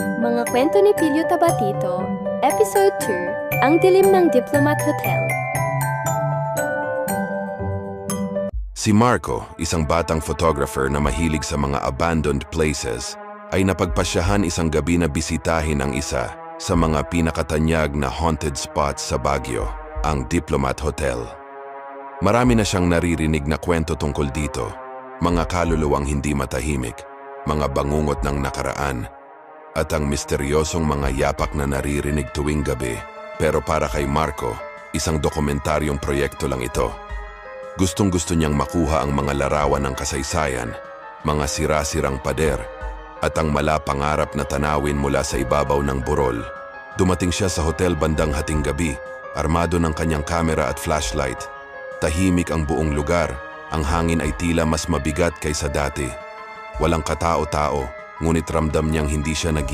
Mga kwento ni Pilyo Tabatito, Episode 2, Ang Dilim ng Diplomat Hotel. Si Marco, isang batang photographer na mahilig sa mga abandoned places, ay napagpasyahan isang gabi na bisitahin ang isa sa mga pinakatanyag na haunted spots sa Baguio, ang Diplomat Hotel. Marami na siyang naririnig na kwento tungkol dito, mga kaluluwang hindi matahimik, mga bangungot ng nakaraan, at ang misteryosong mga yapak na naririnig tuwing gabi. Pero para kay Marco, isang dokumentaryong proyekto lang ito. Gustong gusto niyang makuha ang mga larawan ng kasaysayan, mga sira-sirang pader, at ang malapangarap na tanawin mula sa ibabaw ng burol. Dumating siya sa hotel bandang hating gabi, armado ng kanyang kamera at flashlight. Tahimik ang buong lugar, ang hangin ay tila mas mabigat kaysa dati. Walang katao-tao, ngunit ramdam niyang hindi siya nag